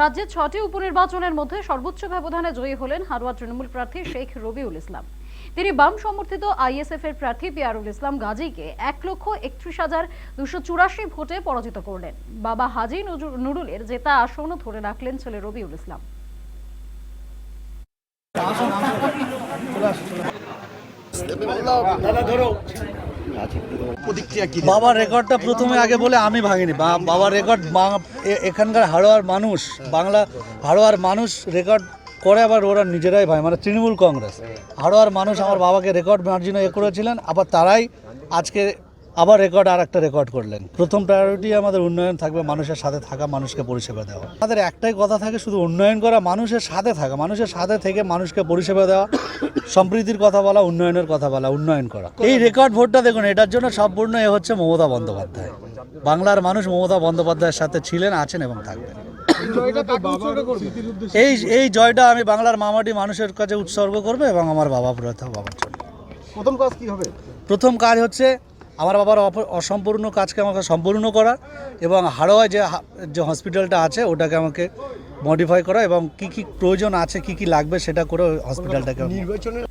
রাজ্যের ছটি উপনির্বাচনের মধ্যে সর্বোচ্চ ব্যবধানে জয়ী হলেন হারোয়া তৃণমূল প্রার্থী শেখ রবিউল ইসলাম। তিনি বাম সমর্থিত আইএসএফ এর প্রার্থী পিয়ারুল ইসলাম গাজীকে এক লক্ষ একত্রিশ হাজার দুশো চুরাশি ভোটে পরাজিত করলেন। বাবা হাজি নুরুলের জেতা আসনও ধরে রাখলেন ছেলে রবিউল ইসলাম। কি বাবার রেকর্ডটা প্রথমে আগে বলে আমি ভাঙিনি। বাবার রেকর্ড এখানকার হাড়োয়ার মানুষ, বাংলা হাড়োয়ার মানুষ রেকর্ড করে আবার ওরা নিজেরাই ভাই মানে তৃণমূল কংগ্রেস। হাড়োয়ার মানুষ আমার বাবাকে রেকর্ড মার্জিনে এ করেছিলেন, আবার তারাই আজকে আবার রেকর্ড আর একটা রেকর্ড করলেন। প্রথম প্রায়োরিটি আমাদের উন্নয়ন থাকবে মানুষের সাথে থাকা মানুষকে পরিষেবা দেওয়া। আমাদের একটাই কথা থাকে শুধু উন্নয়ন করা মানুষের সাথে থাকা। মানুষের সাথে থেকে মানুষকে পরিষেবা দেওয়া সম্প্রীতির কথা বলা উন্নয়নের কথা বলা উন্নয়ন করা। এই রেকর্ড ভোটটা দেখুন এটার জন্য সম্পূর্ণ এ হচ্ছে মমতা বন্দ্যোপাধ্যায়। বাংলার মানুষ মমতা বন্দ্যোপাধ্যায়ের সাথে ছিলেন আছেন এবং থাকবেন। এই এই জয়টা আমি বাংলার মামাটি মানুষের কাছে উৎসর্গ করব এবং আমার বাবা প্রথা বাবার জন্য। প্রথম কাজ কি হবে? প্রথম কাজ হচ্ছে আমার বাবার অসম্পূর্ণ কাজকে আমাকে সম্পূর্ণ করা এবং হাড়োয়া যে যে হসপিটালটা আছে ওটাকে আমাকে মডিফাই করা এবং কি কি প্রয়োজন আছে, কি কি লাগবে সেটা করে হসপিটালটাকে নির্বাচনের